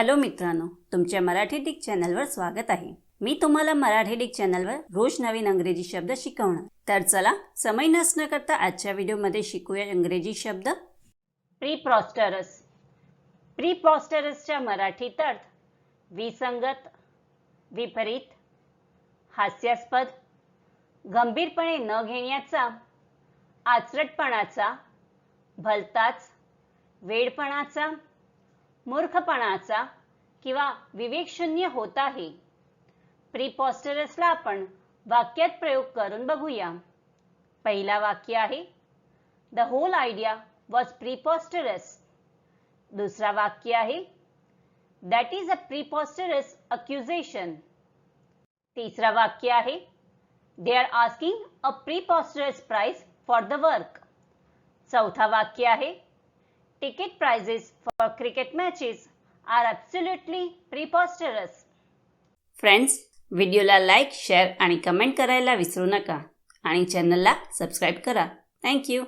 Hello मित्रांनो तुमच्या Marathi Dick चॅनलवर स्वागत आहे. मी तुम्हाला मराठी डिक चॅनलवर रोज नवीन अंग्रेजी शब्द शिकवणार. तर चला समय नसणं करता आजच्या व्हिडिओमध्ये शिकूया इंग्रजी शब्द. प्रीप्रॉस्टरस. प्रीप्रॉस्टरसच्या मराठीत अर्थ विसंगत विपरीत हास्यास्पद गंभीरपणे न घेण्याचा आचरटपणाचा भलताच वेडपणाचा मूर्खपणाचा किंवा विवेकशून्य होत आहे. आपण वाक्यात प्रयोग करून बघूया. पहिला वाक्य आहे the whole idea was preposterous दुसरा वाक्य आहे दॅट इज अ प्रिपॉस्टरस अक्युजेशन तिसरा वाक्य आहे they are asking a preposterous price for the work चौथा वाक्य आहे ticket prices for cricket matches are absolutely preposterous. Friends व्हिडिओला लाईक शेअर आणि कमेंट करायला विसरू नका आणि चॅनलला सबस्क्राईब करा थँक्यू